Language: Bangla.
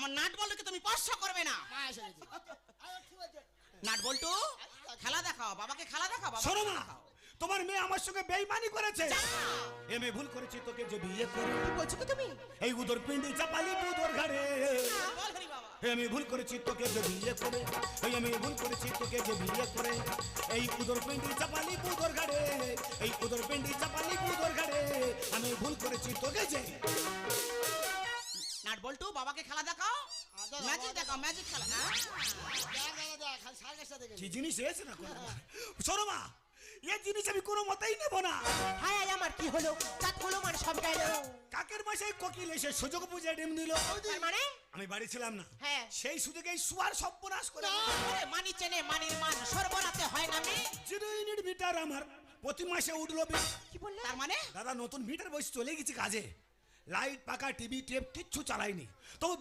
আমার নাট বল্টুকে তুমি স্পর্শ করবে না। মা এসে গেছে। নাট বল্টু খেলা দেখাও বাবাকে খেলা দেখাও বাবা শোনো মা তোমার মেয়ে আমার সঙ্গে বেইমানি করেছে। এ মেয়ে ভুল করেছি তোকে যে বিয়ে করে। কি বলছো কি তুমি? এই উদর পিন্ডি চাপালি বাবা। এই আমি ভুল করেছি তোকে যে বিয়ে করে। এই আমি ভুল করেছি তোকে যে বিয়ে করে। এই উদর পিন্ডি চাপালি বুদর ঘাড়ে। এই উদর পিন্ডি চাপালি বুদর ঘাড়ে। আমি ভুল করেছি তোকে যে বল্টু বাবাকে খেলা দেখাও। ম্যাজিক দেখাও ম্যাজিক খেলা। হ্যাঁ? কি জিনিস এসে না কোনো? শোনো মা এ জিনিস আমি কোনো মতেই নেব না। হায় হায় আমার কি হলো? চাঁদ হলো মানে সব গেল কাকের মাসে কোকিল এসে সুযোগ বুঝে ডিম দিল। তার মানে? আমি বাড়ি ছিলাম না। হ্যাঁ। সেই সুযোগে সুয়ার সর্বনাশ করে মানি চেনে মানির মান সর্বনাতে হয় না মে। জিরো ইউনিট মিটার আমার। প্রতি মাসে উঠল বিল। কি বললে? তার মানে? দাদা নতুন মিটার বসে চলে গেছি কাজে। লাইট পাকা টিভি টেপ কিচ্ছু চালাইনি তবু